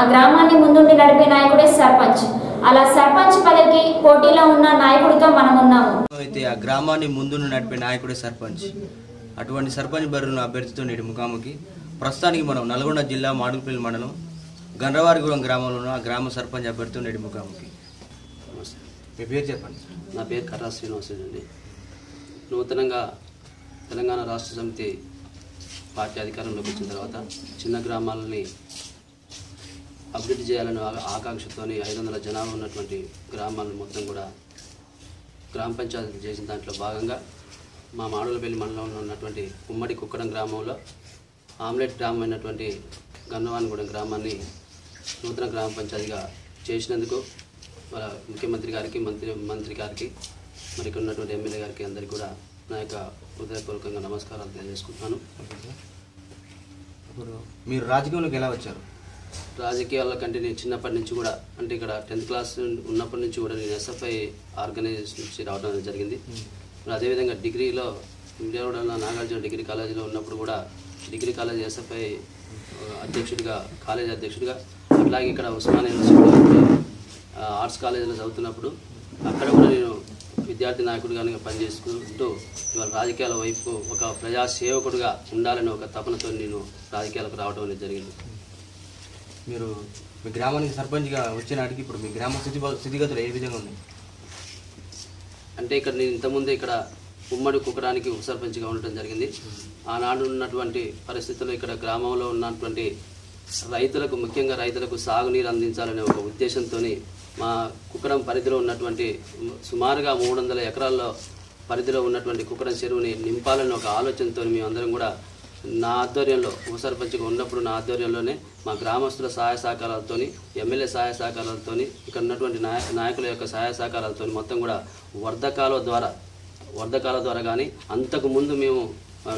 ఆ గ్రామాన్ని ముందుండి నడిపే నాయకుడే సర్పంచ్. అలా సర్పంచ్ పదవికి పోటీలో ఉన్న నాయకుడితో మనం ఉన్నాము అయితే ఆ గ్రామాన్ని ముందు నడిపే నాయకుడే సర్పంచ్. అటువంటి సర్పంచ్ బరువును అభ్యర్థితో నేటి ముఖాముఖి. ప్రస్తుతానికి మనం నల్గొండ జిల్లా మాడుగుపల్లి మండలం గండ్రవారిగూడెం గ్రామంలో ఉన్న ఆ గ్రామ సర్పంచ్ అభ్యర్థితో నేటి ముఖాముఖి. మీ పేరు చెప్పండి. నా పేరు కర్రా శ్రీనివాసులు అండి. నూతనంగా తెలంగాణ రాష్ట్ర సమితి పార్టీ అధికారంలోకి వచ్చిన తర్వాత చిన్న గ్రామాలని అభివృద్ధి చేయాలనే ఆకాంక్షతోని ఐదు వందల జనాభా ఉన్నటువంటి గ్రామాలను మొత్తం కూడా గ్రామ పంచాయతీ చేసిన దాంట్లో భాగంగా మా మాడులపల్లి మండలంలో ఉన్నటువంటి ఉమ్మడి కుక్కడం గ్రామంలో ఆమ్లెట్ గ్రామం అయినటువంటి గన్నవానిగూడెం గ్రామాన్ని నూతన గ్రామ పంచాయతీగా చేసినందుకు మన ముఖ్యమంత్రి గారికి మంత్రి మంత్రి గారికి మరి ఉన్నటువంటి ఎమ్మెల్యే గారికి అందరికీ కూడా నా యొక్క హృదయపూర్వకంగా నమస్కారాలు తెలియజేసుకుంటున్నాను. ఇప్పుడు మీరు రాజకీయంలోకి ఎలా వచ్చారు? రాజకీయాల కంటే నేను చిన్నప్పటి నుంచి కూడా అంటే ఇక్కడ టెన్త్ క్లాస్ ఉన్నప్పటి నుంచి కూడా నేను ఎస్ఎఫ్ఐ ఆర్గనైజేషన్ నుంచి రావడం జరిగింది. అదేవిధంగా డిగ్రీలో విజయవాడలో నాగార్జున డిగ్రీ కాలేజీలో ఉన్నప్పుడు కూడా డిగ్రీ కాలేజ్ ఎస్ఎఫ్ఐ అధ్యక్షుడిగా కాలేజ్ అధ్యక్షుడిగా అట్లాగే ఇక్కడ ఉస్మాన్ యూనివర్సిటీలో ఆర్ట్స్ కాలేజీలో చదువుతున్నప్పుడు అక్కడ కూడా నేను విద్యార్థి నాయకుడిగా పనిచేసుకుంటూ ఇవాళ రాజకీయాల వైపు ఒక ప్రజాసేవకుడుగా ఉండాలనే ఉండాలని ఒక తపనతో నేను రాజకీయాలకు రావడం అనేది జరిగింది. మీరు మీ గ్రామానికి సర్పంచ్గా వచ్చిన నాటికి ఇప్పుడు మీ గ్రామ స్థితి స్థితిగతులు ఏ విధంగా ఉన్నాయి? అంటే ఇక్కడ నేను ఇంతకుముందే ఇక్కడ ఉమ్మడి కుక్కడానికి ఉప సర్పంచ్గా ఉండటం జరిగింది. ఆనాడు ఉన్నటువంటి పరిస్థితుల్లో ఇక్కడ గ్రామంలో ఉన్నటువంటి రైతులకు ముఖ్యంగా రైతులకు సాగునీరు అందించాలనే ఒక ఉద్దేశంతో మా కుక్కడం పరిధిలో ఉన్నటువంటి సుమారుగా మూడు వందల ఎకరాల్లో పరిధిలో ఉన్నటువంటి కుక్కడం చెరువుని నింపాలని ఒక ఆలోచనతో మేమందరం కూడా నా ఆధ్వర్యంలో ఉప సర్పంచ్గా ఉన్నప్పుడు నా ఆధ్వర్యంలోనే మా గ్రామస్తుల సహాయ సహకారాలతోని ఎమ్మెల్యే సహాయ సహకారాలతోని ఇక్కడ ఉన్నటువంటి నాయకుల యొక్క సహాయ సహకారాలతోని మొత్తం కూడా వర్ధకాల ద్వారా వర్ధకాల ద్వారా కానీ అంతకుముందు మేము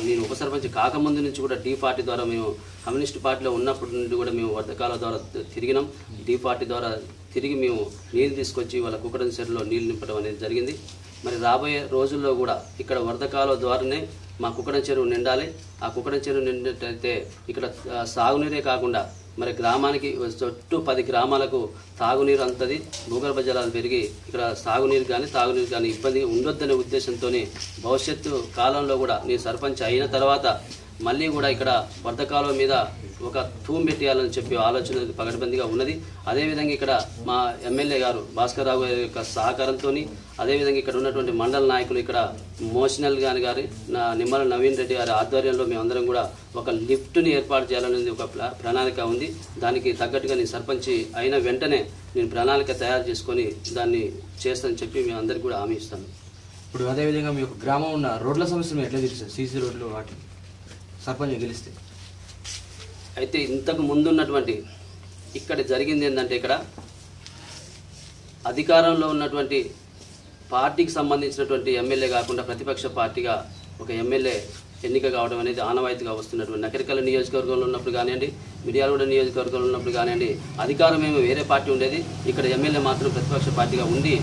నేను ఉప సర్పంచ్ కాకముందు నుంచి కూడా టీ పార్టీ ద్వారా మేము కమ్యూనిస్ట్ పార్టీలో ఉన్నప్పటి నుండి కూడా మేము వర్ధకాల ద్వారా తిరిగినాం. టీ పార్టీ ద్వారా తిరిగి మేము నీళ్ళు తీసుకొచ్చి వాళ్ళ కుక్కడం చెరువులో నీళ్ళు నింపడం అనేది జరిగింది. మరి రాబోయే రోజుల్లో కూడా ఇక్కడ వర్ధకాల ద్వారానే మా కుక్కడం చెరువు నిండాలి. ఆ కుక్కడం చెరువు నిండినట్టయితే ఇక్కడ సాగునీరే కాకుండా మరి గ్రామానికి చుట్టూ పది గ్రామాలకు తాగునీరు అంతది. భూగర్భ జలాలు పెరిగి ఇక్కడ సాగునీరు కానీ తాగునీరు కానీ ఇబ్బంది ఉండొద్దనే ఉద్దేశంతో భవిష్యత్తు కాలంలో కూడా నేను సర్పంచ్ అయిన తర్వాత మళ్ళీ కూడా ఇక్కడ వర్ధకాలం మీద ఒక తూం పెట్టేయాలని చెప్పి ఆలోచన పగడబందిగా ఉన్నది. అదేవిధంగా ఇక్కడ మా ఎమ్మెల్యే గారు భాస్కర్ రావు గారి యొక్క సహకారంతో అదేవిధంగా ఇక్కడ ఉన్నటువంటి మండల నాయకులు ఇక్కడ మోషనల్ గాని గారి నా నిమ్మల నవీన్ రెడ్డి గారి ఆధ్వర్యంలో మేమందరం కూడా ఒక లిఫ్ట్ని ఏర్పాటు చేయాలనేది ఒక ప్రణాళిక ఉంది. దానికి తగ్గట్టుగా నేను సర్పంచ్ అయిన వెంటనే నేను ప్రణాళిక తయారు చేసుకొని దాన్ని చేస్తానని చెప్పి మేము అందరికీ కూడా హామీ ఇస్తాను. ఇప్పుడు అదేవిధంగా మీ యొక్క గ్రామం ఉన్న రోడ్ల సమస్యలు మీరు ఎట్లా తీరుస్తారు సీసీ రోడ్లు వాటి సర్పంచ్ గెలిస్తే. అయితే ఇంతకు ముందున్నటువంటి ఇక్కడ జరిగింది ఏంటంటే ఇక్కడ అధికారంలో ఉన్నటువంటి పార్టీకి సంబంధించినటువంటి ఎమ్మెల్యే కాకుండా ప్రతిపక్ష పార్టీగా ఒక ఎమ్మెల్యే ఎన్నిక కావడం అనేది ఆనవాయితీగా వస్తున్నటువంటి నకరికల నియోజకవర్గంలో ఉన్నప్పుడు కానివ్వండి మిర్యాలగూడ నియోజకవర్గంలో ఉన్నప్పుడు కానివ్వండి అధికారం ఏమో వేరే పార్టీ ఉండేది. ఇక్కడ ఎమ్మెల్యే మాత్రం ప్రతిపక్ష పార్టీగా ఉండి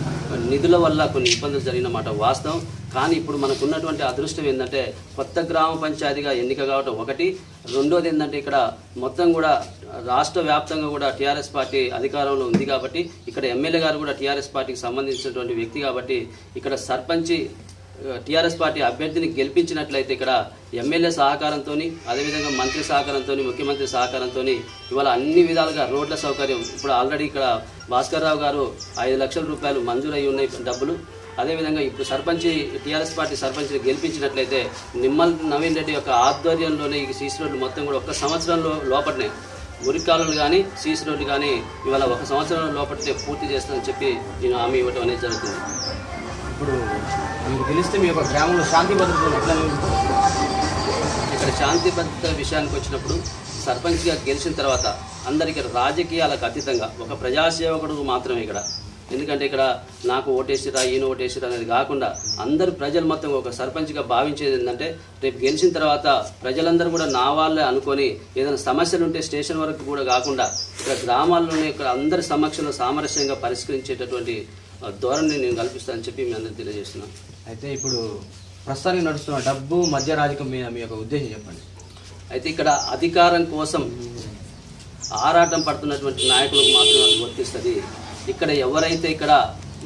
నిధుల వల్ల కొన్ని ఇబ్బందులు జరిగిన మాట వాస్తవం. కానీ ఇప్పుడు మనకు ఉన్నటువంటి అదృష్టం ఏంటంటే కొత్త గ్రామ పంచాయతీగా ఎన్నిక కావడం ఒకటి. రెండోది ఏంటంటే ఇక్కడ మొత్తం కూడా రాష్ట్ర వ్యాప్తంగా కూడా టీఆర్ఎస్ పార్టీ అధికారంలో ఉంది కాబట్టి ఇక్కడ ఎమ్మెల్యే గారు కూడా టీఆర్ఎస్ పార్టీకి సంబంధించినటువంటి వ్యక్తి కాబట్టి ఇక్కడ సర్పంచి టీఆర్ఎస్ పార్టీ అభ్యర్థిని గెలిపించినట్లయితే ఇక్కడ ఎమ్మెల్యే సహకారంతో అదేవిధంగా మంత్రి సహకారంతో ముఖ్యమంత్రి సహకారంతో ఇవాళ అన్ని విధాలుగా రోడ్ల సౌకర్యం. ఇప్పుడు ఆల్రెడీ ఇక్కడ భాస్కర్ రావు గారు ఐదు లక్షల రూపాయలు మంజూరై ఉన్నాయి డబ్బులు. అదేవిధంగా ఇప్పుడు సర్పంచ్ టీఆర్ఎస్ పార్టీ సర్పంచ్ని గెలిపించినట్లయితే నిమ్మల్ నవీన్ రెడ్డి యొక్క ఆధ్వర్యంలోనే ఈ సీసీ రోడ్లు మొత్తం కూడా ఒక్క సంవత్సరంలో లోపలనే మురికాలను కానీ సీసీ రోడ్లు కానీ ఇవాళ ఒక సంవత్సరం లోపలనే పూర్తి చేస్తానని చెప్పి నేను హామీ ఇవ్వడం అనేది జరుగుతుంది. ఇప్పుడు మీకు గెలిస్తే మీ యొక్క గ్రామంలో శాంతి భద్రతలు ఎట్లా ఇక్కడ శాంతి భద్రత విషయానికి వచ్చినప్పుడు సర్పంచ్గా గెలిచిన తర్వాత అందరికీ రాజకీయాలకు అతీతంగా ఒక ప్రజాసేవకుడు మాత్రమే ఇక్కడ. ఎందుకంటే ఇక్కడ నాకు ఓటేసిరా ఈయన ఓటేసిరా అనేది కాకుండా అందరు ప్రజలు మొత్తం ఒక సర్పంచ్గా భావించేది ఏంటంటే రేపు గెలిచిన తర్వాత ప్రజలందరూ కూడా నా వాళ్ళే అనుకొని ఏదైనా సమస్యలు ఉంటే స్టేషన్ వరకు కూడా కాకుండా ఇక్కడ గ్రామాల్లోనే ఇక్కడ అందరి సమక్షంలో సామరస్యంగా పరిష్కరించేటటువంటి ఆ, ధోరణిని నేను కల్పిస్తానని చెప్పి మీ అందరికీ తెలియజేస్తున్నాను. అయితే ఇప్పుడు ప్రస్తుతానికి నడుస్తున్న డబ్బు మధ్య రాజకం మీద మీ యొక్క ఉద్దేశం చెప్పండి. అయితే ఇక్కడ అధికారం కోసం ఆరాటం పడుతున్నటువంటి నాయకులకు మాత్రం అది వర్తిస్తుంది. ఇక్కడ ఎవరైతే ఇక్కడ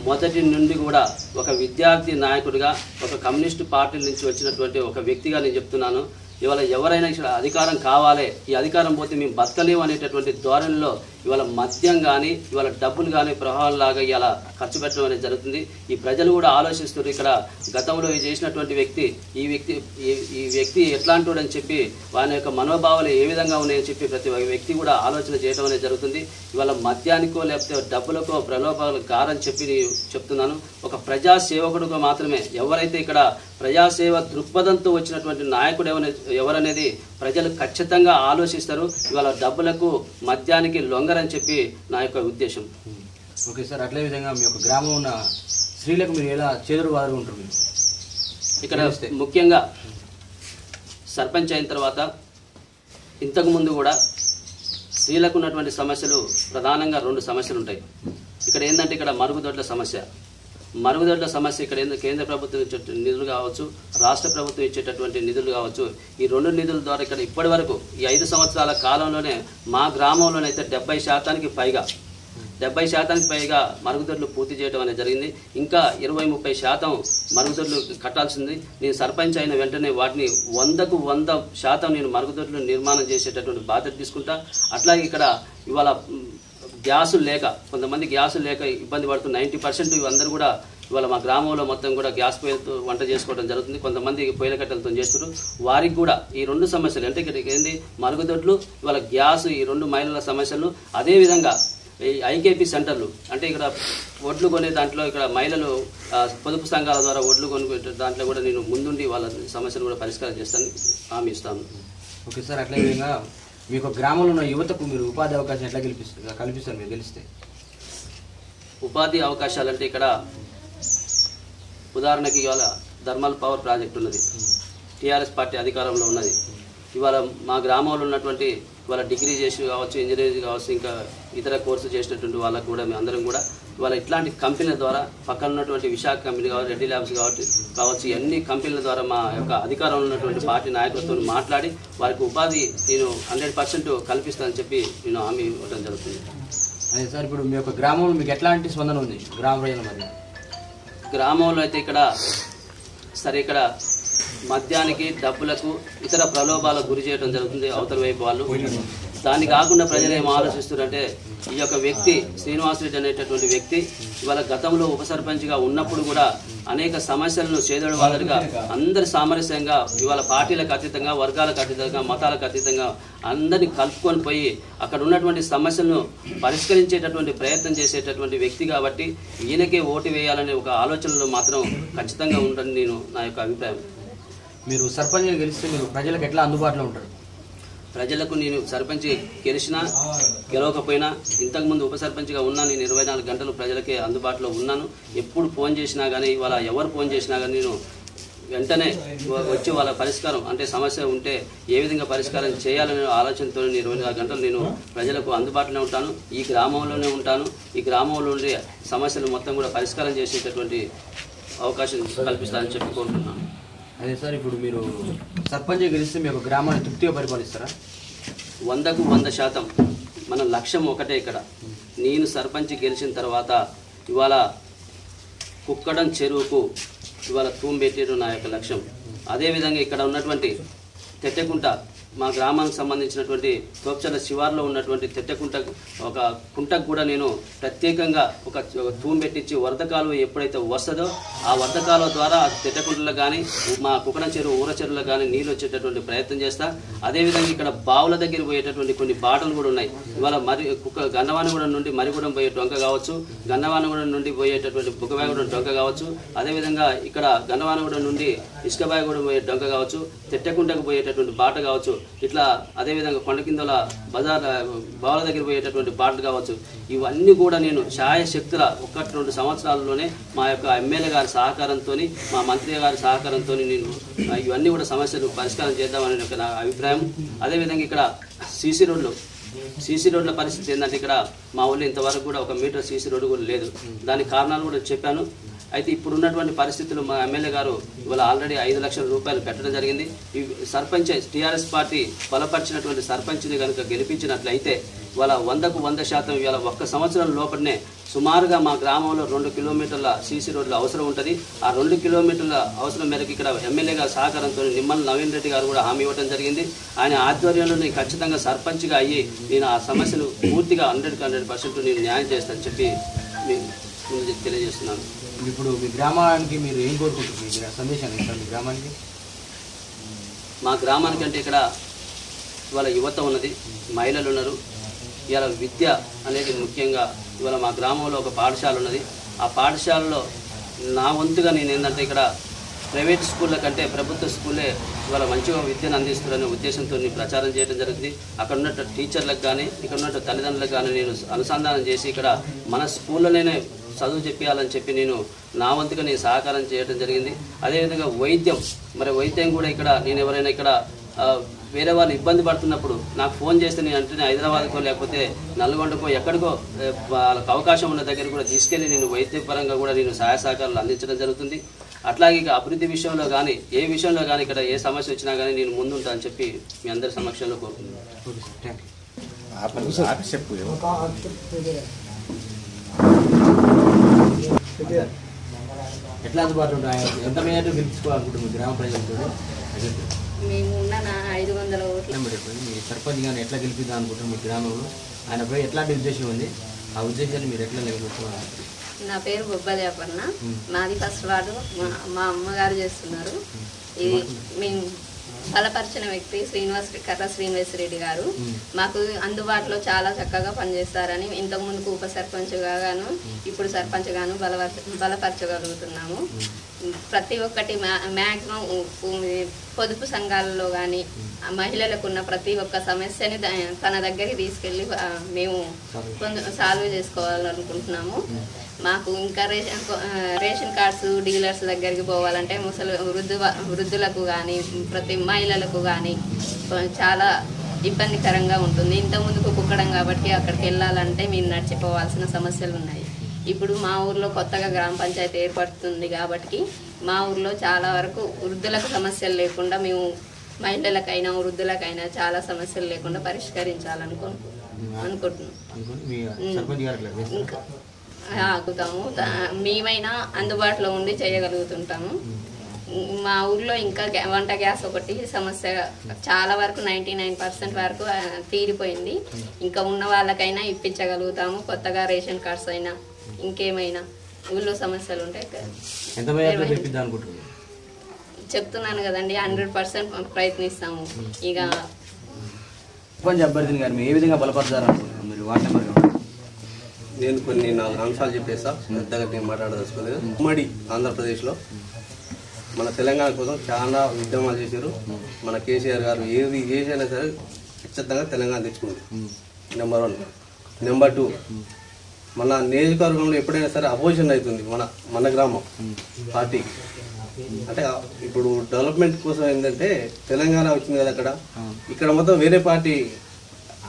మొదటి నుండి కూడా ఒక విద్యార్థి నాయకుడిగా ఒక కమ్యూనిస్టు పార్టీ నుంచి వచ్చినటువంటి ఒక వ్యక్తిగా నేను చెప్తున్నాను ఇవాళ ఎవరైనా ఇక్కడ అధికారం కావాలి ఈ అధికారం పోతే మేము బతకలేము అనేటటువంటి ధోరణిలో ఇవాళ మద్యం కానీ ఇవాళ డబ్బులు కానీ ప్రవాహాలలాగా ఇవాళ ఖర్చు పెట్టడం అనేది జరుగుతుంది. ఈ ప్రజలు కూడా ఆలోచిస్తున్నారు ఇక్కడ గతంలో ఇది చేసినటువంటి వ్యక్తి ఈ వ్యక్తి ఈ- ఈ వ్యక్తి ఎట్లాంటి అని చెప్పి వాని యొక్క మనోభావాలు ఏ విధంగా ఉన్నాయని చెప్పి ప్రతి ఒక్క వ్యక్తి కూడా ఆలోచన చేయడం అనేది జరుగుతుంది. ఇవాళ మద్యానికో లేకపోతే డబ్బులకో ప్రలోభాలు కారని చెప్పి చెప్తున్నాను. ఒక ప్రజాసేవకుడుగా మాత్రమే ఎవరైతే ఇక్కడ ప్రజాసేవ దృక్పథంతో వచ్చినటువంటి నాయకుడు ఎవరనేది ప్రజలు ఖచ్చితంగా ఆలోచిస్తారు. ఇవాళ డబ్బులకు మద్యానికి లొంగరని చెప్పి నా యొక్క ఉద్దేశం. ఓకే సార్ అట్లే విధంగా మీ యొక్క గ్రామం ఉన్న స్త్రీలకు మీరు ఎలా చేదురు వారు మీరు ఇక్కడ. ముఖ్యంగా సర్పంచ్ అయిన తర్వాత ఇంతకు ముందు కూడా స్త్రీలకు ఉన్నటువంటి సమస్యలు ప్రధానంగా రెండు సమస్యలు ఉంటాయి. ఇక్కడ ఏంటంటే ఇక్కడ మరుగుదొడ్ల సమస్య. మరుగుదొడ్ల సమస్య ఇక్కడ కేంద్ర ప్రభుత్వం ఇచ్చే నిధులు కావచ్చు రాష్ట్ర ప్రభుత్వం ఇచ్చేటటువంటి నిధులు కావచ్చు ఈ రెండు నిధుల ద్వారా ఇక్కడ ఇప్పటి వరకు ఈ ఐదు సంవత్సరాల కాలంలోనే మా గ్రామంలోనైతే డెబ్బై శాతానికి పైగా డెబ్బై శాతానికి పైగా మరుగుదొడ్లు పూర్తి చేయడం అనేది జరిగింది. ఇంకా ఇరవై ముప్పై శాతం మరుగుదొడ్లు కట్టాల్సింది. నేను సర్పంచ్ అయిన వెంటనే వాటిని వందకు వంద శాతం నేను మరుగుదొడ్లు నిర్మాణం చేసేటటువంటి బాధ్యత తీసుకుంటా. అట్లాగే ఇక్కడ ఇవాళ గ్యాసులు లేక కొంతమంది గ్యాసులు లేక ఇబ్బంది పడుతున్న నైంటీ పర్సెంట్ అందరూ కూడా ఇవాళ మా గ్రామంలో మొత్తం కూడా గ్యాస్ పొయ్యిలతో వంట చేసుకోవడం జరుగుతుంది. కొంతమంది పొయ్యిల కట్టెలతో చేస్తున్నారు. వారికి కూడా ఈ రెండు సమస్యలు అంటే ఇక్కడ ఏంది? మరుగుదొడ్లు ఇవాళ గ్యాస్ ఈ రెండు మహిళల సమస్యలు. అదేవిధంగా ఈ ఐకేపీ సెంటర్లు అంటే ఇక్కడ ఒడ్లు కొనే దాంట్లో ఇక్కడ మహిళలు పొదుపు సంఘాల ద్వారా ఒడ్లు కొనుక్కునే దాంట్లో కూడా నేను ముందుండి వాళ్ళ సమస్యలు కూడా పరిష్కారం చేస్తాను హామీ ఇస్తాను. ఓకే సార్ అట్లే మీకు గ్రామంలో ఉన్న యువతకు మీరు ఉపాధి అవకాశం ఎట్లా కల్పిస్తారు కల్పిస్తారు మీరు తెలిస్తే ఉపాధి అవకాశాలు అంటే ఇక్కడ ఉదాహరణకి ఇవాళ థర్మల్ పవర్ ప్రాజెక్ట్ ఉన్నది. టీఆర్ఎస్ పార్టీ అధికారంలో ఉన్నది. ఇవాళ మా గ్రామంలో ఉన్నటువంటి ఇవాళ డిగ్రీ చేసి కావచ్చు ఇంజనీరింగ్ కావచ్చు ఇంకా ఇతర కోర్సు చేసినటువంటి వాళ్ళకు కూడా మేము అందరం కూడా ఇవాళ ఇట్లాంటి కంపెనీల ద్వారా పక్కన ఉన్నటువంటి విశాఖ కంపెనీ కావచ్చు రెడ్డి ల్యాబ్స్ కావచ్చు కావచ్చు అన్ని కంపెనీల ద్వారా మా యొక్క అధికారంలో ఉన్నటువంటి పార్టీ నాయకులతో మాట్లాడి వారికి ఉపాధి నేను హండ్రెడ్ పర్సెంట్ కల్పిస్తానని చెప్పి నేను హామీ ఇవ్వడం జరుగుతుంది. అదే సార్ ఇప్పుడు మీ యొక్క గ్రామంలో మీకు ఎట్లాంటి స్పందన ఉంది? గ్రామ ప్రజల మధ్య. గ్రామంలో అయితే ఇక్కడ సరే ఇక్కడ మద్యానికి డబ్బులకు ఇతర ప్రలోభాలకు గురి చేయడం జరుగుతుంది అవతల వైపు వాళ్ళు. దాన్ని కాకుండా ప్రజలు ఏం ఆలోచిస్తున్నారంటే ఈ యొక్క వ్యక్తి శ్రీనివాసరెడ్డి అనేటటువంటి వ్యక్తి ఇవాళ గతంలో ఉప సర్పంచ్గా ఉన్నప్పుడు కూడా అనేక సమస్యలను చేదోడు వాదరుగా అందరి సామరస్యంగా ఇవాళ పార్టీలకు అతీతంగా వర్గాలకు అతీతంగా మతాలకు అతీతంగా అందరిని కలుపుకొని పోయి అక్కడ ఉన్నటువంటి సమస్యలను పరిష్కరించేటటువంటి ప్రయత్నం చేసేటటువంటి వ్యక్తి కాబట్టి ఈయనకే ఓటు వేయాలనే ఒక ఆలోచనలో మాత్రం ఖచ్చితంగా ఉందని నేను నా యొక్క అభిప్రాయం. మీరు సర్పంచ్గా గెలిస్తే మీరు ప్రజలకు ఎట్లా అందుబాటులో ఉంటారు? ప్రజలకు నేను సర్పంచ్ గెలిచినా గెలవకపోయినా ఇంతకుముందు ఉప సర్పంచ్గా ఉన్నా నేను ఇరవై నాలుగు గంటలు ప్రజలకే అందుబాటులో ఉన్నాను. ఎప్పుడు ఫోన్ చేసినా కానీ ఇవాళ ఎవరు ఫోన్ చేసినా కానీ నేను వెంటనే వచ్చి వాళ్ళ పరిష్కారం అంటే సమస్య ఉంటే ఏ విధంగా పరిష్కారం చేయాలనే ఆలోచనతో నేను ఇరవై నాలుగు గంటలు నేను ప్రజలకు అందుబాటులో ఉంటాను. ఈ గ్రామంలోనే ఉంటాను. ఈ గ్రామంలో ఉండే సమస్యలు మొత్తం కూడా పరిష్కారం చేసేటటువంటి అవకాశం కల్పిస్తానని చెప్పి కోరుకుంటున్నాను. అదే సార్ ఇప్పుడు మీరు సర్పంచ్గా గెలిస్తే మీ గ్రామాన్ని తృప్తిగా పరిపాలిస్తారా? వందకు వంద శాతం. మన లక్ష్యం ఒకటే ఇక్కడ. నేను సర్పంచ్ గెలిచిన తర్వాత ఇవాళ కుక్కడం చెరువుకు ఇవాళ తూంబెట్టడం నా యొక్క లక్ష్యం. అదేవిధంగా ఇక్కడ ఉన్నటువంటి తెట్టెకుంట మా గ్రామానికి సంబంధించినటువంటి తోప్చల శివార్లో ఉన్నటువంటి తెట్టెకుంట ఒక కుంటకు కూడా నేను ప్రత్యేకంగా ఒక తూం తూము పెట్టించి వరద కాలువ ఎప్పుడైతే వస్తుందో ఆ వరద కాలువ ద్వారా ఆ తెట్టకుంటలకు కానీ మా కుక్కడం చెరువు ఊర చెరువులకు కానీ నీళ్ళు వచ్చేటటువంటి ప్రయత్నం చేస్తా. అదేవిధంగా ఇక్కడ బావుల దగ్గర పోయేటటువంటి కొన్ని బాటలు కూడా ఉన్నాయి. ఇవాళ మరి కుక్క గన్నవానిగూడెం నుండి మరిగూడెం పోయే డొంక కావచ్చు గన్నవానిగూడెం నుండి పోయేటటువంటి బుగ్గబాయగూడెం డొంక కావచ్చు అదేవిధంగా ఇక్కడ గన్నవానిగూడెం నుండి ఇసుకబాయగూడెం పోయే డొంక కావచ్చు తెట్టకుంటకు పోయేటటువంటి బాట కావచ్చు ఇట్లా అదేవిధంగా కొండ కిందల బజార్ బావుల దగ్గర పోయేటటువంటి బాట కావచ్చు ఇవన్నీ కూడా నేను శక్తుల ఒకటి రెండు సంవత్సరాల్లోనే మా యొక్క ఎమ్మెల్యే గారి సహకారంతో మా మంత్రి గారి సహకారంతో నేను ఇవన్నీ కూడా సమస్యలు పరిష్కారం చేద్దామని ఒక నా అభిప్రాయం. అదేవిధంగా ఇక్కడ సీసీ రోడ్లు సీసీ రోడ్ల పరిస్థితి ఏంటంటే ఇక్కడ మా ఊళ్ళో ఇంతవరకు కూడా ఒక మీటర్ సీసీ రోడ్డు కూడా లేదు. దానికి కారణాలు కూడా చెప్పాను. అయితే ఇప్పుడు ఉన్నటువంటి పరిస్థితులు మా ఎమ్మెల్యే గారు ఇవాళ ఆల్రెడీ ఐదు లక్షల రూపాయలు పెట్టడం జరిగింది. ఈ సర్పంచ్ టీఆర్ఎస్ పార్టీ బలపరిచినటువంటి సర్పంచ్ని కనుక గెలిపించినట్లయితే ఇవాళ వందకు వంద శాతం ఇవాళ ఒక్క సంవత్సరం లోపలనే సుమారుగా మా గ్రామంలో రెండు కిలోమీటర్ల సీసీ రోడ్ల అవసరం ఉంటుంది. ఆ రెండు కిలోమీటర్ల అవసరం మేరకు ఇక్కడ ఎమ్మెల్యే గారి సహకారంతో నిమ్మల నవీన్ రెడ్డి గారు కూడా హామీ ఇవ్వడం జరిగింది. ఆయన ఆధ్వర్యంలో నేను ఖచ్చితంగా సర్పంచ్గా అయ్యి నేను ఆ సమస్యను పూర్తిగా హండ్రెడ్కి హండ్రెడ్ పర్సెంట్ నేను న్యాయం చేస్తానని చెప్పి మీకు తెలియజేస్తున్నాను. ఇప్పుడు మీ గ్రామానికి మీరు ఏం కోరుకుంటున్నారు? మీ సందేశాన్ని ఇస్తారు మీ గ్రామానికి? మా గ్రామానికి అంటే ఇక్కడ ఇవాళ యువత ఉన్నది మహిళలు ఉన్నారు. ఇవాళ విద్య అనేది ముఖ్యంగా ఇవాళ మా గ్రామంలో ఒక పాఠశాల ఉన్నది. ఆ పాఠశాలలో నా వంతుగా నేను ఏంటంటే ఇక్కడ ప్రైవేట్ స్కూళ్ళ కంటే ప్రభుత్వ స్కూలే ఇవాళ మంచిగా విద్యను అందిస్తున్నారనే ఉద్దేశంతో నేను ప్రచారం చేయడం జరుగుతుంది అక్కడ ఉన్న టీచర్లకు కానీ ఇక్కడ ఉన్న తల్లిదండ్రులకు కానీ నేను అనుసంధానం చేసి ఇక్కడ మన స్కూళ్ళలోనే చదువు చెప్పాలని చెప్పి నేను నా వంతుగా నేను సహకారం చేయడం జరిగింది. అదేవిధంగా వైద్యం మరి వైద్యం కూడా ఇక్కడ నేను ఎవరైనా ఇక్కడ వేరే వాళ్ళు ఇబ్బంది పడుతున్నప్పుడు నాకు ఫోన్ చేస్తే నేను అంటే హైదరాబాద్కో లేకపోతే నల్గొండకో ఎక్కడికో వాళ్ళకి అవకాశం ఉన్న దగ్గర కూడా తీసుకెళ్ళి నేను వైద్యపరంగా కూడా నేను సహాయ సహకారాలు అందించడం జరుగుతుంది. అట్లాగే ఇక అభివృద్ధి విషయంలో కానీ ఏ విషయంలో కానీ ఇక్కడ ఏ సమస్య వచ్చినా కానీ నేను ముందుంటా అని చెప్పి మీ అందరి సమక్షంలో కోరుకుంటున్నాను. ఎట్లా అందుబాటులో ఉంటాయి? ఎంత మేరకు గెలుచుకోవాలనుకుంటుంది మీ గ్రామ ప్రజలతో? మేము ఐదు వందల ఓట్లు. మీ సర్పంచ్ గారిని ఎట్లా గెలిపిద్దాం అనుకుంటున్నారు మీ గ్రామంలో? ఆయనపై ఎట్లాంటి ఉద్దేశం ఉంది? ఆ ఉద్దేశాన్ని మీరు ఎట్లా నెరవేర్చుకోవాలి? నా పేరు బొబ్బలి అపర్ణ. మాది ఫస్ట్ వార్డు. మా మా అమ్మగారు చేస్తున్నారు. ఇది మేము బలపరిచిన వ్యక్తి శ్రీనివాస్ కర్ర శ్రీనివాస్ రెడ్డి గారు మాకు అందుబాటులో చాలా చక్కగా పనిచేస్తారని ఇంతకు ముందుకు ఉప సర్పంచ్గా గాను ఇప్పుడు సర్పంచ్ గాను బలపరచ బలపరచగలుగుతున్నాము ప్రతి ఒక్కటి మ్యాక్సిమం పొదుపు సంఘాలలో కానీ మహిళలకు ఉన్న ప్రతి ఒక్క సమస్యని తన దగ్గరికి తీసుకెళ్ళి మేము సాల్వ్ చేసుకోవాలనుకుంటున్నాము. మాకు ఇంకా రేషన్ రేషన్ కార్డ్స్ డీలర్స్ దగ్గరికి పోవాలంటే ముసలి వృద్ధు వృద్ధులకు కానీ ప్రతి మహిళలకు కానీ చాలా ఇబ్బందికరంగా ఉంటుంది. ఇంత ముందుకు కుక్కడం కాబట్టి అక్కడికి వెళ్ళాలంటే మేము నడిచిపోవాల్సిన సమస్యలు ఉన్నాయి. ఇప్పుడు మా ఊర్లో కొత్తగా గ్రామ పంచాయతీ ఏర్పడుతుంది కాబట్టి మా ఊర్లో చాలా వరకు వృద్ధులకు సమస్యలు లేకుండా మేము మహిళలకైనా వృద్ధులకైనా చాలా సమస్యలు లేకుండా పరిష్కరించాలనుకో అనుకుంటున్నాం. ఆగుతాము. మేమైనా అందుబాటులో ఉండి చేయగలుగుతుంటాము. మా ఊర్లో ఇంకా వంట గ్యాస్ ఒకటి సమస్య చాలా వరకు నైంటీ నైన్ పర్సెంట్ వరకు తీరిపోయింది. ఇంకా ఉన్న వాళ్ళకైనా ఇప్పించగలుగుతాము కొత్తగా రేషన్ కార్డ్స్ అయినా ఇంకేమైనా ఊళ్ళో సమస్యలు ఉంటాయి చెప్తున్నాను కదండి హండ్రెడ్ పర్సెంట్ ప్రయత్నిస్తాము. ఇక సర్పంచ్ అభ్యర్థిని గారు మీరు ఏ విధంగా బలపరచాలనుకుంటున్నారు మీరు వార్డు నెంబర్ కావాలి నేను కొన్ని నాలుగు అంశాలు చెప్పేస్తా. పెద్దగా నేను మాట్లాడదలుచుకోలేదు. ఉమ్మడి ఆంధ్రప్రదేశ్లో మన తెలంగాణ కోసం చాలా ఉద్యమాలు చేశారు. మన కేసీఆర్ గారు ఏది చేసినా సరే ఖచ్చితంగా తెలంగాణ తెచ్చుకుంది. నెంబర్ వన్ నెంబర్ టూ మన నియోజకవర్గంలో ఎప్పుడైనా సరే అపోజిషన్ అవుతుంది మన మన గ్రామం పార్టీ. అంటే ఇప్పుడు డెవలప్మెంట్ కోసం ఏంటంటే తెలంగాణ వచ్చింది కదా అక్కడ. ఇక్కడ మొత్తం వేరే పార్టీ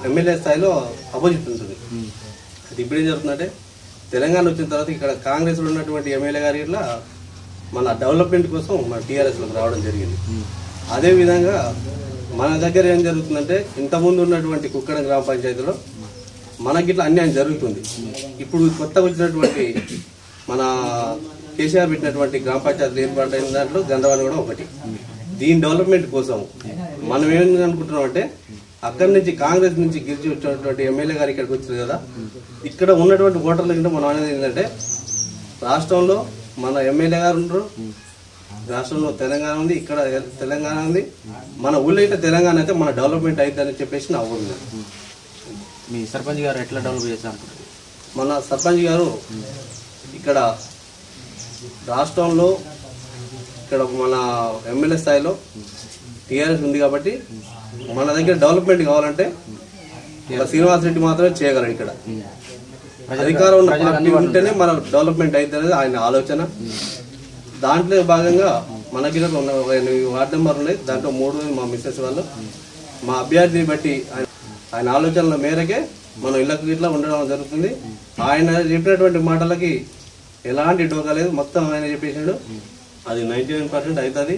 ఎమ్మెల్యే స్థాయిలో అపోజిట్ ఉంటుంది. అది ఇప్పుడు ఏం జరుగుతుందంటే తెలంగాణ వచ్చిన తర్వాత ఇక్కడ కాంగ్రెస్లో ఉన్నటువంటి ఎమ్మెల్యే గారి ఇట్లా మన డెవలప్మెంట్ కోసం మన టీఆర్ఎస్లోకి రావడం జరిగింది. అదే విధంగా మన దగ్గర ఏం జరుగుతుందంటే ఇంతకుముందు ఉన్నటువంటి కుక్కడ గ్రామ పంచాయతీలో మనకి ఇట్లా అన్యాయం జరుగుతుంది. ఇప్పుడు కొత్తగా వచ్చినటువంటి మన కేసీఆర్ పెట్టినటువంటి గ్రామ పంచాయతీలు ఏర్పాటైన దాంట్లో గంధవాణి కూడా ఒకటి. దీని డెవలప్మెంట్ కోసం మనం ఏం అనుకుంటున్నాం అంటే అక్కడి నుంచి కాంగ్రెస్ నుంచి గెలిచి వచ్చినటువంటి ఎమ్మెల్యే గారు ఇక్కడికి వచ్చారు కదా. ఇక్కడ ఉన్నటువంటి ఓటర్ల కింద మనం అనేది ఏంటంటే రాష్ట్రంలో మన ఎమ్మెల్యే గారు ఉన్నారు రాష్ట్రంలో తెలంగాణ ఉంది ఇక్కడ తెలంగాణ ఉంది. మన ఊళ్ళో అయితే తెలంగాణ అయితే మన డెవలప్మెంట్ అవుతుందని చెప్పేసి నా ఊళ్ళో మీ సర్పంచ్ గారు ఎట్లా డెవలప్ అనుకుంటున్నారు? మన సర్పంచ్ గారు ఇక్కడ రాష్ట్రంలో ఇక్కడ మన ఎమ్మెల్యే స్థాయిలో టీఆర్ఎస్ ఉంది కాబట్టి మన దగ్గర డెవలప్మెంట్ కావాలంటే శ్రీనివాస్ రెడ్డి మాత్రమే చేయగలరు ఇక్కడ. అధికారం ఉన్న పార్టీ ఉంటేనే మన డెవలప్మెంట్ అయితే అనేది ఆయన ఆలోచన. దాంట్లో భాగంగా మనకి ఉన్న ఒక ఎనిమిది వార్డు నెంబర్ ఉన్నాయి. దాంట్లో మూడు మా మిస్సెస్ వాళ్ళు. మా అభ్యర్థిని బట్టి ఆయన ఆయన ఆలోచనల మేరకే మనం ఇళ్ళకి ఇట్లా ఉండడం జరుగుతుంది. ఆయన చెప్పినటువంటి మాటలకి ఎలాంటి డోకా లేదు. మొత్తం ఆయన చెప్పేసాడు అది నైంటీ నైన్ పర్సెంట్ అవుతుంది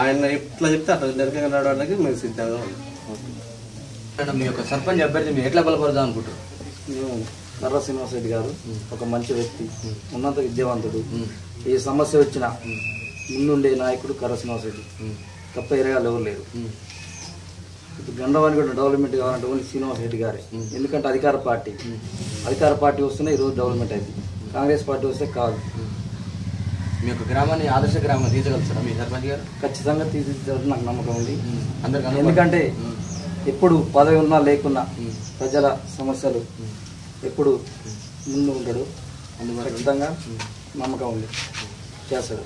ఆయన ఎట్లా చెప్తే అట్లా నరకంగా రావడానికి మేము సిద్ధంగా ఉన్నాం. మేడం, మీ యొక్క సర్పంచ్ అభ్యర్థి మీరు ఎట్లా బలపడదాం అనుకుంటారు కర్ర శ్రీనివాసరెడ్డి గారు ఒక మంచి వ్యక్తి ఉన్నత విద్యావంతుడు. ఏ సమస్య వచ్చినా ముందుండే నాయకుడు కర్ర శ్రీనివాసరెడ్డి. తప్ప ఎరగాలి ఎవరు లేరు. ఇప్పుడు గండవాణి కూడా డెవలప్మెంట్ కావాలంటే ఓన్లీ శ్రీనివాసరెడ్డి గారే. ఎందుకంటే అధికార పార్టీ. అధికార పార్టీ వస్తేనే ఈరోజు డెవలప్మెంట్ అయింది. కాంగ్రెస్ పార్టీ వస్తే కాదు. మీ యొక్క గ్రామాన్ని ఆదర్శ గ్రామం తీర్చగలుగుతారా మీ సర్పంచ్ గారు? ఖచ్చితంగా తీర్చిదిద్దారని నాకు నమ్మకం ఉంది. అందరికీ. ఎందుకంటే ఎప్పుడు పదవి ఉన్నా లేకున్నా ప్రజల సమస్యలు ఎప్పుడు ముందు ఉంటాడు. ఖచ్చితంగా నమ్మకం ఉంది. చేస్తాడు.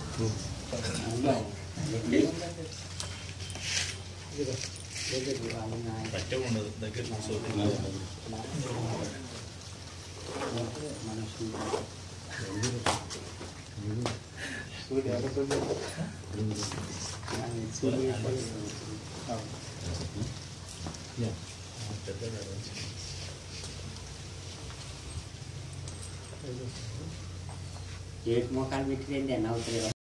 ఏడు మోకాలు పెట్టింది అన్న అవసరం